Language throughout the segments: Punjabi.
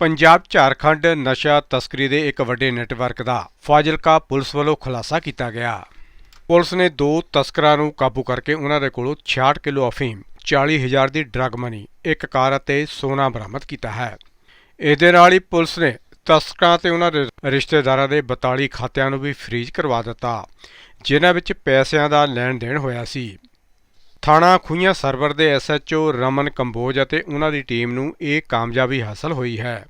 ਪੰਜਾਬ ਝਾਰਖੰਡ ਨਸ਼ਾ ਤਸਕਰੀ ਦੇ ਇੱਕ ਵੱਡੇ ਨੈਟਵਰਕ ਦਾ ਫਾਜ਼ਿਲਕਾ ਪੁਲਿਸ ਵੱਲੋਂ ਖੁਲਾਸਾ ਕੀਤਾ ਗਿਆ। ਪੁਲਿਸ ਨੇ ਦੋ ਤਸਕਰਾਂ ਨੂੰ ਕਾਬੂ ਕਰਕੇ ਉਹਨਾਂ ਦੇ ਕੋਲੋਂ 66 ਕਿਲੋ ਅਫੀਮ 40000 ਦੀ ਡਰੱਗ ਮਨੀ, ਇੱਕ ਕਾਰ ਅਤੇ ਸੋਨਾ ਬਰਾਮਦ ਕੀਤਾ ਹੈ। ਇਹਦੇ ਨਾਲ ਹੀ ਪੁਲਿਸ ਨੇ ਤਸਕਰਾਂ ਤੇ ਉਹਨਾਂ ਦੇ ਰਿਸ਼ਤੇਦਾਰਾਂ ਦੇ 42 ਖਾਤਿਆਂ ਨੂੰ ਵੀ ਫ੍ਰੀਜ਼ ਕਰਵਾ ਦਿੱਤਾ, ਜਿਨ੍ਹਾਂ ਵਿੱਚ ਪੈਸਿਆਂ ਦਾ ਲੈਣ ਦੇਣ ਹੋਇਆ ਸੀ। ਥਾਣਾ ਖੂਹੀਆਂ ਸਰਵਰ ਦੇ ਐਸਐਚਓ ਰਮਨ ਕੰਬੋਜ ਅਤੇ ਉਹਨਾਂ ਦੀ ਟੀਮ ਨੂੰ ਇਹ ਕਾਮਯਾਬੀ ਹਾਸਲ ਹੋਈ ਹੈ।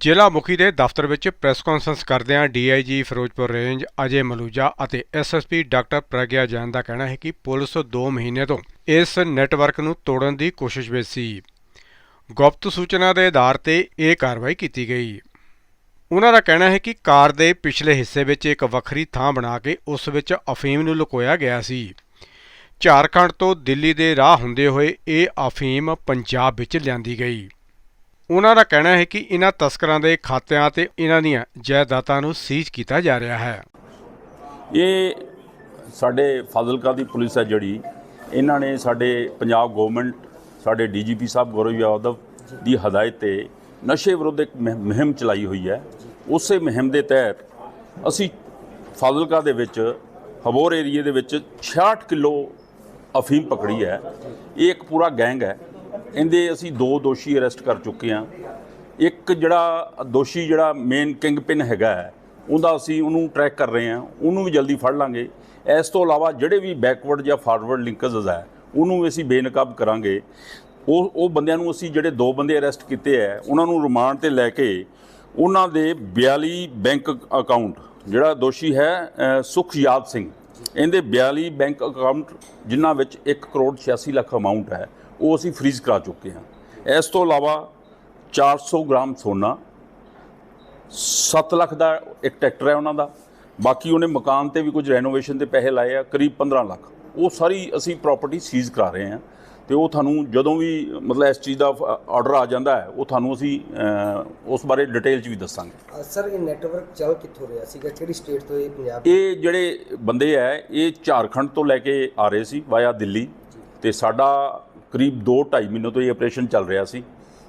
ਜ਼ਿਲ੍ਹਾ ਮੁਖੀ ਦੇ ਦਫ਼ਤਰ ਵਿੱਚ ਪ੍ਰੈਸ ਕਾਨਫਰੰਸ ਕਰਦਿਆਂ ਡੀਆਈਜੀ ਫਿਰੋਜ਼ਪੁਰ ਰੇਂਜ ਅਜੇ ਮਲੂਜਾ ਅਤੇ ਐਸਐਸਪੀ ਡਾਕਟਰ ਪ੍ਰਗਿਆ ਜੈਨ ਦਾ ਕਹਿਣਾ ਹੈ ਕਿ ਪੁਲਿਸ 2 ਮਹੀਨੇ ਤੋਂ ਇਸ ਨੈਟਵਰਕ ਨੂੰ ਤੋੜਨ ਦੀ ਕੋਸ਼ਿਸ਼ ਵਿੱਚ ਸੀ। ਗੁਪਤ ਸੂਚਨਾ ਦੇ ਆਧਾਰ ਤੇ ਇਹ ਕਾਰਵਾਈ ਕੀਤੀ ਗਈ। ਉਹਨਾਂ ਦਾ ਕਹਿਣਾ ਹੈ ਕਿ ਕਾਰ ਦੇ ਪਿਛਲੇ ਹਿੱਸੇ ਵਿੱਚ ਇੱਕ ਵੱਖਰੀ ਥਾਂ ਬਣਾ ਕੇ ਉਸ ਵਿੱਚ ਅਫੀਮ ਨੂੰ ਲੁਕੋਇਆ ਗਿਆ ਸੀ। ਝਾਰਖੰਡ ਤੋਂ ਦਿੱਲੀ ਦੇ ਰਾਹ ਹੁੰਦੇ ਹੋਏ ਇਹ ਅਫੀਮ ਪੰਜਾਬ ਵਿੱਚ ਲਿਆਂਦੀ ਗਈ। ਉਹਨਾਂ ਦਾ ਕਹਿਣਾ ਹੈ ਕਿ ਇਹਨਾਂ ਤਸਕਰਾਂ ਦੇ ਖਾਤਿਆਂ ਤੇ ਇਹਨਾਂ ਦੀਆਂ ਜਾਇਦਾਦਾਂ ਨੂੰ ਸੀਜ਼ ਕੀਤਾ ਜਾ ਰਿਹਾ ਹੈ। ਇਹ ਸਾਡੇ ਫਾਜ਼ਿਲਕਾ ਦੀ ਪੁਲਿਸ ਹੈ ਜਿਹੜੀ। ਇਹਨਾਂ ਨੇ ਸਾਡੇ ਪੰਜਾਬ ਗਵਰਨਮੈਂਟ ਸਾਡੇ ਡੀਜੀਪੀ ਸਾਹਿਬ ਗੌਰਵ ਯਾਦਵ ਦੀ ਹਦਾਇਤ ਤੇ ਨਸ਼ੇ ਵਿਰੁੱਧ ਇੱਕ ਮੁਹਿ- ਮੁਹਿੰਮ ਚਲਾਈ ਹੋਈ ਹੈ। ਉਸੇ ਮੁਹਿੰਮ ਦੇ ਤਹਿਤ ਅਸੀਂ ਫਾਜ਼ਿਲਕਾ ਦੇ ਵਿੱਚ, ਹਬੋਰ ਏਰੀਏ ਦੇ ਵਿੱਚ 66 ਕਿਲੋ ਅਫੀਮ ਪਕੜੀ ਹੈ। ਇਹ ਇੱਕ ਪੂਰਾ ਗੈਂਗ ਹੈ। ਇਹਦੇ ਅਸੀਂ ਦੋ ਦੋਸ਼ੀ ਅਰੈਸਟ ਕਰ ਚੁੱਕੇ ਹਾਂ। ਇੱਕ ਜਿਹੜਾ ਦੋਸ਼ੀ ਜਿਹੜਾ ਮੇਨ ਕਿੰਗ ਪਿਨ ਹੈਗਾ ਹੈ ਉਹਦਾ ਅਸੀਂ ਉਹਨੂੰ ਟਰੈਕ ਕਰ ਰਹੇ ਹਾਂ। ਉਹਨੂੰ ਵੀ ਜਲਦੀ ਫੜ ਲਾਂਗੇ। ਇਸ ਤੋਂ ਇਲਾਵਾ ਜਿਹੜੇ ਵੀ ਬੈਕਵਰਡ ਜਾਂ ਫਾਰਵਰਡ ਲਿੰਕਸ ਹੈ ਉਹਨੂੰ ਵੀ ਅਸੀਂ ਬੇਨਕਾਬ ਕਰਾਂਗੇ। ਉਹ ਉਹ ਬੰਦਿਆਂ ਨੂੰ ਅਸੀਂ ਜਿਹੜੇ ਦੋ ਬੰਦੇ ਅਰੈਸਟ ਕੀਤੇ ਹੈ ਉਹਨਾਂ ਨੂੰ ਰਿਮਾਂਡ ਤੇ ਲੈ ਕੇ ਉਹਨਾਂ ਦੇ 42 ਬੈਂਕ ਅਕਾਊਂਟ ਜਿਹੜਾ ਦੋਸ਼ੀ ਹੈ ਅ, ਸੁਖਯਾਦ ਸਿੰਘ। ਇਹਦੇ 42 ਬੈਂਕ ਅਕਾਊਂਟ ਜਿਨ੍ਹਾਂ ਵਿੱਚ 1 ਕਰੋੜ 86 ਲੱਖ ਅਮਾਉਂਟ ਹੈ, ਉਹ ਅਸੀਂ ਫ੍ਰੀਜ਼ ਕਰਾ ਚੁੱਕੇ ਹਾਂ। ਇਸ ਤੋਂ ਇਲਾਵਾ 400 ਗ੍ਰਾਮ ਸੋਨਾ 7 ਲੱਖ ਦਾ ਇੱਕ ਟਰੈਕਟਰ ਹੈ ਉਹਨਾਂ ਦਾ, ਬਾਕੀ ਉਹਨੇ ਮਕਾਨ ਤੇ ਵੀ ਕੁਝ ਰੈਨੋਵੇਸ਼ਨ ਦੇ ਪੈਸੇ ਲਾਏ ਆ, ਕਰੀਬ 15 ਲੱਖ। ਉਹ ਸਾਰੀ ਅਸੀਂ ਪ੍ਰਾਪਰਟੀ ਸੀਜ਼ ਕਰਾ ਰਹੇ ਹਾਂ। ਤੇ ਉਹ ਤੁਹਾਨੂੰ ਜਦੋਂ ਵੀ ਮਤਲਬ ਇਸ ਚੀਜ਼ ਦਾ ਆਰਡਰ ਆ ਜਾਂਦਾ ਹੈ ਉਹ ਤੁਹਾਨੂੰ ਅਸੀਂ ਉਸ ਬਾਰੇ ਡਿਟੇਲ 'ਚ ਵੀ ਦੱਸਾਂਗੇ। ਸਰ ਇਹ ਨੈਟਵਰਕ ਚੱਲ ਕਿੱਥੋਂ ਰਿਹਾ ਸੀਗਾ? ਕਿਹੜੀ ਸਟੇਟ ਤੋਂ ਇਹ ਪੰਜਾਬ ਇਹ ਜਿਹੜੇ ਬੰਦੇ ਹੈ ਇਹ ਝਾਰਖੰਡ ਤੋਂ ਲੈ ਕੇ ਆ ਰਹੇ ਸੀ ਵਾਇਆ ਦਿੱਲੀ। ਤੇ ਸਾਡਾ ਕਰੀਬ 2.5 ਮਹੀਨੇ ਤੋਂ ਇਹ ਆਪਰੇਸ਼ਨ ਚੱਲ ਰਿਹਾ ਸੀ।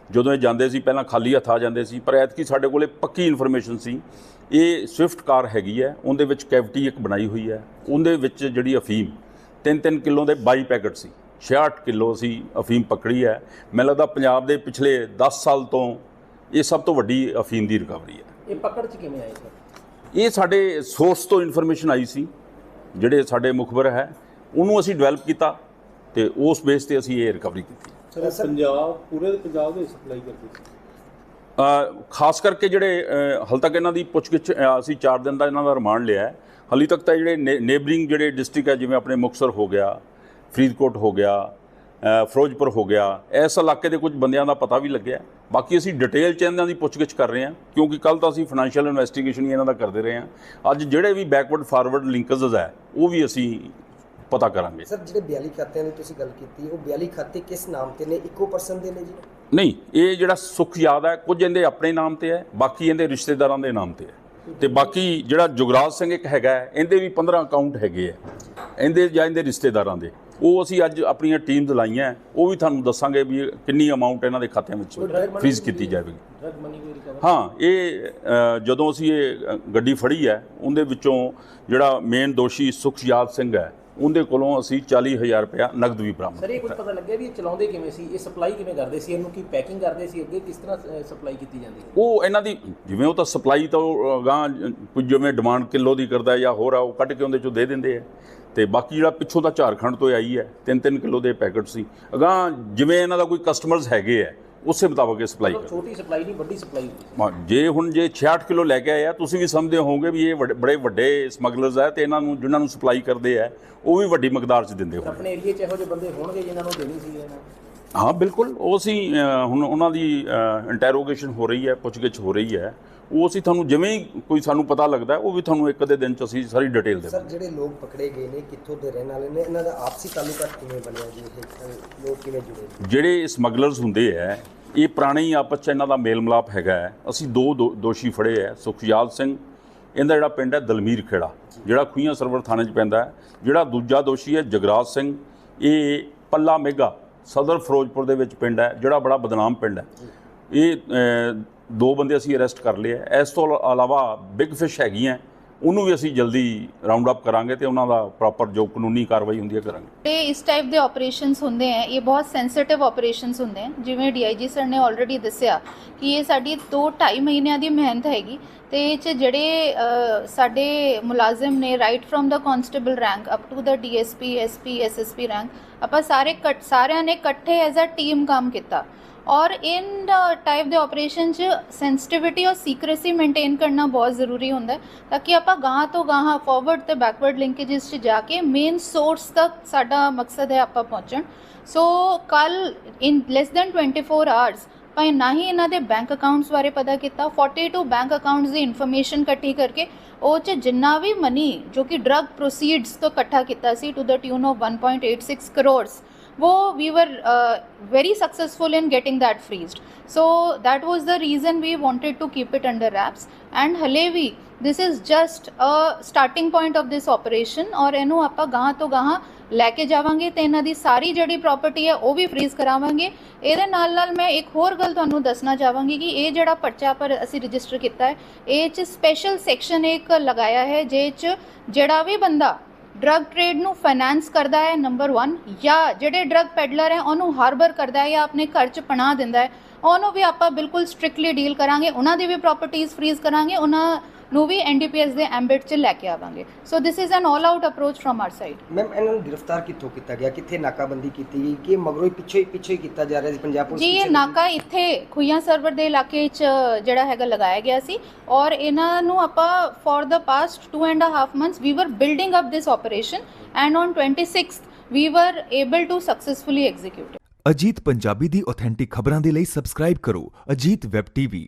ਜਦੋਂ ਇਹ ਜਾਂਦੇ ਸੀ ਪਹਿਲਾਂ ਖਾਲੀ ਹੱਥ ਆ ਜਾਂਦੇ ਸੀ ਪਰ ਐਤਕੀ ਸਾਡੇ ਕੋਲੇ ਪੱਕੀ ਇਨਫੋਰਮੇਸ਼ਨ ਸੀ। ਇਹ ਸਵਿਫਟ ਕਾਰ ਹੈਗੀ ਹੈ ਉਹਦੇ ਵਿੱਚ ਕੈਵਿਟੀ ਇੱਕ ਬਣਾਈ ਹੋਈ ਹੈ। ਉਹਦੇ ਵਿੱਚ ਜਿਹੜੀ ਅਫੀਮ 3-3 ਕਿਲੋ ਦੇ 22 ਪੈਕੇਟ ਸੀ। 66 ਕਿਲੋ ਅਸੀਂ ਅਫੀਮ ਪਕੜੀ ਹੈ। ਮੈਨੂੰ ਲੱਗਦਾ ਪੰਜਾਬ ਦੇ ਪਿਛਲੇ 10 ਸਾਲ ਤੋਂ ਇਹ ਸਭ ਤੋਂ ਵੱਡੀ ਅਫੀਮ ਦੀ ਰਿਕਵਰੀ ਹੈ। ਇਹ ਪਕੜ ਚ ਕਿਵੇਂ ਆਏ ਸਰ? ਇਹ ਸਾਡੇ ਸੋਰਸ ਤੋਂ ਇਨਫੋਰਮੇਸ਼ਨ ਆਈ ਸੀ ਜਿਹੜੇ ਸਾਡੇ ਮੁਖਬਰ ਹੈ ਉਹਨੂੰ ਅਸੀਂ ਡਿਵੈਲਪ ਕੀਤਾ ਤੇ ਉਸ ਬੇਸ ਤੇ ਅਸੀਂ ਇਹ ਰਿਕਵਰੀ ਕੀਤੀ। ਸਰ ਪੰਜਾਬ ਪੂਰੇ ਪੰਜਾਬ ਦੇ ਸਪਲਾਈ ਕਰਦੇ ਸੀ। ਅ, ਖਾਸ ਕਰਕੇ ਜਿਹੜੇ ਹਾਲੇ ਤੱਕ ਇਹਨਾਂ ਦੀ ਪੁੱਛਗਿੱਛ ਅਸੀਂ 4 ਦਿਨ ਦਾ ਇਹਨਾਂ ਦਾ ਰਿਮਾਂਡ ਲਿਆ ਹੈ। ਹਾਲੇ ਤੱਕ ਤਾਂ ਜਿਹੜੇ ਨੇਬਰਿੰਗ ਜਿਹੜੇ ਡਿਸਟ੍ਰਿਕਟ ਹੈ ਜਿਵੇਂ ਆਪਣੇ ਮੁਕਤਸਰ ਹੋ ਗਿਆ ਫਰੀਦਕੋਟ ਹੋ ਗਿਆ ਫਿਰੋਜ਼ਪੁਰ ਹੋ ਗਿਆ ਇਸ ਇਲਾਕੇ ਦੇ ਕੁਝ ਬੰਦਿਆਂ ਦਾ ਪਤਾ ਵੀ ਲੱਗਿਆ। ਬਾਕੀ ਅਸੀਂ ਡਿਟੇਲ ਚ ਇਹਨਾਂ ਦੀ ਪੁੱਛਗਿੱਛ ਕਰ ਰਹੇ ਹਾਂ ਕਿਉਂਕਿ ਕੱਲ ਤਾਂ ਅਸੀਂ ਫਾਈਨੈਂਸ਼ੀਅਲ ਇਨਵੈਸਟੀਗੇਸ਼ਨ ਹੀ ਇਹਨਾਂ ਦਾ ਕਰਦੇ ਰਹੇ ਹਾਂ। ਅੱਜ ਜਿਹੜੇ ਵੀ ਬੈਕਵਰਡ ਫਾਰਵਰਡ ਲਿੰਕੇजेस ਹੈ ਉਹ ਵੀ ਅਸੀਂ ਪਤਾ ਕਰਾਂਗੇ। ਸਰ ਜਿਹੜੇ 42 ਖਾਤਿਆਂ ਦੀ ਤੁਸੀਂ ਗੱਲ ਕੀਤੀ ਉਹ 42 ਖਾਤੇ ਕਿਸ ਨਾਮ ਤੇ ਨੇ? ਇੱਕੋ ਪਰਸਨ ਦੇ ਨੇ ਜੀ? ਨਹੀਂ ਇਹ ਜਿਹੜਾ ਸੁਖ ਯਾਦ ਹੈ ਕੁਝ ਇਹਦੇ ਆਪਣੇ ਨਾਮ ਤੇ ਹੈ ਬਾਕੀ ਇਹਦੇ ਰਿਸ਼ਤੇਦਾਰਾਂ ਦੇ ਨਾਮ ਤੇ ਹੈ। ਤੇ ਬਾਕੀ ਜਿਹੜਾ ਜੁਗਰਾਜ ਸਿੰਘ ਇੱਕ ਹੈਗਾ ਇਹਦੇ ਵੀ 15 ਅਕਾਊਂਟ ਹੈਗੇ ਆ ਇਹਦੇ ਜਾਂ ਇਹਦੇ ਰਿਸ਼ਤੇਦਾਰਾਂ ਦੇ। ਉਹ ਅਸੀਂ ਅੱਜ ਆਪਣੀਆਂ ਟੀਮਸ ਲਾਈਆਂ ਉਹ ਵੀ ਤੁਹਾਨੂੰ ਦੱਸਾਂਗੇ ਵੀ ਕਿੰਨੀ ਅਮਾਉਂਟ ਇਹਨਾਂ ਦੇ ਖਾਤਿਆਂ ਵਿੱਚ ਫ੍ਰੀਜ਼ ਕੀਤੀ ਜਾਵੇਗੀ। ਹਾਂ ਇਹ ਜਦੋਂ ਅਸੀਂ ਇਹ ਗੱਡੀ ਫੜੀ ਹੈ ਉਹਦੇ ਵਿੱਚੋਂ ਜਿਹੜਾ ਮੇਨ ਦੋਸ਼ੀ ਸੁਖਯਾਦ ਸਿੰਘ ਹੈ ਉਹਦੇ ਕੋਲੋਂ ਅਸੀਂ 40000 ਰੁਪਇਆ ਨਗਦ ਵੀ ਬਰਾਮਦ ਸਰ ਇਹ ਕੁਝ ਪਤਾ ਲੱਗਿਆ ਵੀ ਇਹ ਚਲਾਉਂਦੇ ਕਿਵੇਂ ਸੀ ਇਹ ਸਪਲਾਈ ਕਿਵੇਂ ਕਰਦੇ ਸੀ ਇਹਨੂੰ ਕੀ ਪੈਕਿੰਗ ਕਰਦੇ ਸੀ ਅੱਗੇ ਕਿਸ ਤਰ੍ਹਾਂ ਸਪਲਾਈ ਕੀਤੀ ਜਾਂਦੀ? ਉਹ ਇਹਨਾਂ ਦੀ ਜਿਵੇਂ ਉਹ ਤਾਂ ਸਪਲਾਈ ਤਾਂ ਗਾਂ ਜਿਵੇਂ ਡਿਮਾਂਡ ਕਿਲੋ ਦੀ ਕਰਦਾ ਜਾਂ ਹੋਰ ਆ ਉਹ ਕੱਢ ਕੇ ਉਹਦੇ ਚੋਂ ਦੇ ਦਿੰਦੇ ਆ ਤੇ ਬਾਕੀ ਜਿਹੜਾ ਪਿੱਛੋਂ ਦਾ ਝਾਰਖੰਡ ਤੋਂ ਆਈ ਹੈ 3-3 ਕਿਲੋ ਦੇ ਪੈਕੇਟ ਸੀ। ਅਗਾਂ ਜਿਵੇਂ ਇਹਨਾਂ ਦਾ ਕੋਈ ਕਸਟਮਰਸ ਹੈਗੇ ਆ ਉਸੇ ਮੁਤਾਬਕ ਇਹ ਸਪਲਾਈ ਕਰ ਛੋਟੀ ਸਪਲਾਈ ਨਹੀਂ ਵੱਡੀ ਸਪਲਾਈ ਜੇ ਹੁਣ ਜੇ 66 ਕਿਲੋ ਲੈ ਕੇ ਆਏ ਆ ਤੁਸੀਂ ਵੀ ਸਮਝਦੇ ਹੋਵੋਗੇ ਵੀ ਇਹ ਵੱਡੇ- ਬੜੇ ਵੱਡੇ ਸਮਗਲਰਸ ਆ ਤੇ ਇਹਨਾਂ ਨੂੰ ਜਿਨ੍ਹਾਂ ਨੂੰ ਸਪਲਾਈ ਕਰਦੇ ਆ ਉਹ ਵੀ ਵੱਡੀ ਮਕਦਾਰ 'ਚ ਦਿੰਦੇ ਹੋਣਗੇ। ਆਪਣੇ ਏਰੀਏ 'ਚ ਇਹੋ ਜਿਹੇ ਬੰਦੇ ਹੋਣਗੇ ਜਿਨ੍ਹਾਂ ਨੂੰ ਦੇਣੀ ਸੀ ਇਹਨਾਂ ਹਾਂ ਬਿਲਕੁਲ। ਉਹ ਅਸੀਂ ਹੁਣ ਉਹਨਾਂ ਦੀ ਇੰਟਰੋਗੇਸ਼ਨ ਹੋ ਰਹੀ ਹੈ ਪੁੱਛਗਿੱਛ ਹੋ ਰਹੀ ਹੈ। ਉਹ ਅਸੀਂ ਤੁਹਾਨੂੰ ਜਿਵੇਂ ਹੀ ਕੋਈ ਸਾਨੂੰ ਪਤਾ ਲੱਗਦਾ ਉਹ ਵੀ ਤੁਹਾਨੂੰ ਇੱਕ ਅੱਧੇ ਦਿਨ 'ਚ ਅਸੀਂ ਸਾਰੀ ਡਿਟੇਲ ਸਰ ਦੇਵਾਂਗੇ। ਜਿਹੜੇ ਲੋਕ ਪਕੜੇ ਗਏ ਨੇ ਕਿੱਥੋਂ ਦੇ ਰਹਿਣ ਵਾਲੇ ਨੇ? ਇਹਨਾਂ ਦਾ ਆਪਸੀ ਤਾਲੁਕਾ ਕਿਵੇਂ ਬਣਿਆ ਜੀ? ਇਹ ਲੋਕ ਕਿਵੇਂ ਜੁੜੇ? ਜਿਹੜੇ ਸਮਗਲਰਸ ਹੁੰਦੇ ਹੈ ਇਹ ਪੁਰਾਣੇ ਹੀ ਆਪਸ 'ਚ ਇਹਨਾਂ ਦਾ ਮੇਲ ਮਿਲਾਪ ਹੈਗਾ ਅਸੀਂ ਦੋ ਦੋ- ਦੋਸ਼ੀ ਫੜੇ ਹੈ ਸੁਖਯਾਦ ਸਿੰਘ ਇਹਦਾ ਜਿਹੜਾ ਪਿੰਡ ਹੈ ਦਲਮੀਰ ਖੇੜਾ ਜਿਹੜਾ ਖੂਈਆਂ ਸਰਵਰ ਥਾਣੇ 'ਚ ਪੈਂਦਾ ਹੈ। ਜਿਹੜਾ ਦੂਜਾ ਦੋਸ਼ੀ ਹੈ ਜਗਰਾਜ ਸਿੰਘ ਇਹ ਪੱਲਾ ਮੇਗਾ ਸਦਰ ਫਿਰੋਜ਼ਪੁਰ ਦੇ ਵਿੱਚ ਪਿੰਡ ਹੈ, ਜਿਹੜਾ ਬੜਾ ਬਦਨਾਮ ਪਿੰਡ ਹੈ। ਇਹ ਦੋ ਬੰਦੇ ਅਸੀਂ ਅਰੈਸਟ ਕਰ ਲਏ ਆ ਇਸ ਤੋਂ ਇਲਾਵਾ ਬਿਗ ਫਿਸ਼ ਹੈਗੀਆਂ। ਉਹਨੂੰ ਵੀ ਅਸੀਂ ਜਲਦੀ ਰਾਉਂਡ ਅਪ ਕਰਾਂਗੇ ਤੇ ਉਹਨਾਂ ਦਾ ਪ੍ਰੋਪਰ ਜੋ ਕਾਨੂੰਨੀ ਕਾਰਵਾਈ ਹੁੰਦੀ ਹੈ ਕਰਾਂਗੇ। ਤੇ ਇਸ ਟਾਈਪ ਦੇ ਆਪਰੇਸ਼ਨਸ ਹੁੰਦੇ ਆ, ਇਹ ਬਹੁਤ ਸੈਂਸਿਟਿਵ ਆਪਰੇਸ਼ਨਸ ਹੁੰਦੇ ਆ। ਜਿਵੇਂ ਡੀਆਈਜੀ ਸਰ ਨੇ ਆਲਰੇਡੀ ਦੱਸਿਆ ਕਿ ਇਹ ਸਾਡੀ 2 2.5 ਮਹੀਨਿਆਂ ਦੀ ਮਿਹਨਤ ਹੈਗੀ ਤੇ ਇਹ ਚ ਜਿਹੜੇ ਸਾਡੇ ਮੁਲਾਜ਼ਮ ਨੇ ਰਾਈਟ ਫਰੋਮ ਦਾ ਕਨਸਟੇਬਲ ਰੈਂਕ ਅਪ ਟੂ ਦਾ ਡੀਐਸਪੀ ਐਸਪੀ ਐਸਐਸਪੀ ਰੈਂਕ ਆਪਾਂ ਸਾਰੇ ਕੱਟ ਸਾਰਿਆਂ ਨੇ ਇਕੱਠੇ ਐਜ਼ ਅ ਟੀਮ ਕੰਮ ਕੀਤਾ। ਔਰ ਇਨ ਟਾਈਪ ਦੇ ਆਪਰੇਸ਼ਨ ਚ ਸੈਂਸਿਟਿਵਿਟੀ ਔਰ ਸੀਕ੍ਰੇਸੀ ਮੇਨਟੇਨ ਕਰਨਾ ਬਹੁਤ ਜ਼ਰੂਰੀ ਹੁੰਦਾ ਤਾਂ ਕਿ ਆਪਾਂ ਗਾਹਾਂ ਤੋਂ ਗਾਹਾਂ ਫਾਰਵਰਡ ਤੇ ਬੈਕਵਰਡ ਲਿੰਕੇजेस ਚ ਜਾ ਕੇ ਮੇਨ ਸੋਰਸ ਤੱਕ ਸਾਡਾ ਮਕਸਦ ਹੈ ਆਪਾਂ ਪਹੁੰਚਣ। ਸੋ ਕੱਲ ਇਨ ਲੈਸ ਦੈਨ 24 ਆਵਰਸ ਭਾਵੇਂ ਨਾ ਹੀ ਇਹਨਾਂ ਦੇ ਬੈਂਕ ਅਕਾਊਂਟਸ ਬਾਰੇ ਪਤਾ ਕੀਤਾ 42 ਬੈਂਕ ਅਕਾਊਂਟਸ ਦੀ ਇਨਫੋਰਮੇਸ਼ਨ ਇਕੱਠੀ ਕਰਕੇ ਉਹ ਚ ਜਿੰਨਾ ਵੀ ਮਨੀ ਜੋ ਕਿ ਡਰੱਗ ਪ੍ਰੋਸੀਡਸ ਤੋਂ ਇਕੱਠਾ ਕੀਤਾ ਸੀ to the tune of 1.86 crores वो we were uh, very successful in getting that freezed so that was the reason we wanted to keep it under wraps and halevi this is just a starting point of this operation ਔਰ ਇਹਨੂੰ ਆਪਾਂ ਗਾਹਾਂ ਤੋਂ ਗਾਹਾਂ ਲੈ ਕੇ ਜਾਵਾਂਗੇ ਤੇ ਇਹਨਾਂ ਦੀ ਸਾਰੀ ਜਿਹੜੀ ਪ੍ਰਾਪਰਟੀ ਹੈ ਉਹ ਵੀ ਫ੍ਰੀਜ਼ ਕਰਾਵਾਂਗੇ ਇਹਦੇ ਨਾਲ ਨਾਲ ਮੈਂ ਇੱਕ ਹੋਰ ਗੱਲ ਤੁਹਾਨੂੰ ਦੱਸਣਾ ਚਾਹਾਂਗੀ ਕਿ ਇਹ ਜਿਹੜਾ ਪਰਚਾ ਪਰ ਅਸੀਂ ਰਜਿਸਟਰ ਕੀਤਾ ਹੈ ਇਹ ਚ ਸਪੈਸ਼ਲ ਸੈਕਸ਼ਨ ਇੱਕ ਲਗਾਇਆ ਹੈ ਜੇ ਚ ਜਿਹੜਾ ਵੀ ਬੰਦਾ ਡਰੱਗ ਟ੍ਰੇਡ ਨੂੰ ਫਾਈਨਾਂਸ ਕਰਦਾ ਹੈ ਨੰਬਰ 1 ਜਾਂ ਜਿਹੜੇ ਡਰੱਗ ਪੈਡਲਰ ਹੈ, ਉਹਨੂੰ ਹਾਰਬਰ ਕਰਦਾ ਹੈ ਜਾਂ ਆਪਣੇ ਘਰ 'ਚ ਪਨਾਹ ਦਿੰਦਾ ਹੈ। ਉਹਨੂੰ ਵੀ ਆਪਾਂ ਬਿਲਕੁਲ ਸਟ੍ਰਿਕਟਲੀ ਡੀਲ ਕਰਾਂਗੇ, ਉਹਨਾਂ ਦੀ ਵੀ ਪ੍ਰਾਪਰਟੀਆਂ ਫ੍ਰੀਜ਼ ਕਰਾਂਗੇ, ਉਹਨਾਂ ਨੂੰ ਵੀ ਐਨਡੀਪੀਐਸ ਦੇ ਐਂਬਿਟ 'ਚ ਲੈ ਕੇ ਆਵਾਂਗੇ। So this is an all out approach from our side ma'am ਇਹਨਾਂ ਨੂੰ ਗ੍ਰਿਫਤਾਰ ਕਿੱਥੋਂ ਕੀਤਾ ਗਿਆ? ਕਿੱਥੇ ਨਾਕਾਬੰਦੀ ਕੀਤੀ ਗਈ? ਕਿ ਮਗਰੋਂ ਹੀ ਪਿੱਛੇ ਹੀ ਪਿੱਛੇ ਹੀ ਕੀਤਾ ਜਾ ਰਿਹਾ ਸੀ? ਪੰਜਾਬ ਪੁਲਿਸ ਜੀ ਇਹ? ਨਾਕਾ ਇੱਥੇ ਖੁਈਆਂ ਸਰਵਰ ਦੇ ਇਲਾਕੇ 'ਚ ਜਿਹੜਾ ਹੈਗਾ ਲਗਾਇਆ ਗਿਆ ਸੀ ਔਰ ਇਹਨਾਂ ਨੂੰ ਆਪਾਂ for the past 2 and half months we were building up this operation and on 26th we were able to successfully execute Ajit Punjabi the authentic ਖਬਰਾਂ ਦੇ ਲਈ ਸਬਸਕ੍ਰਾਈਬ ਕਰੋ ਅਜੀਤ ਵੈਬ ਟੀਵੀ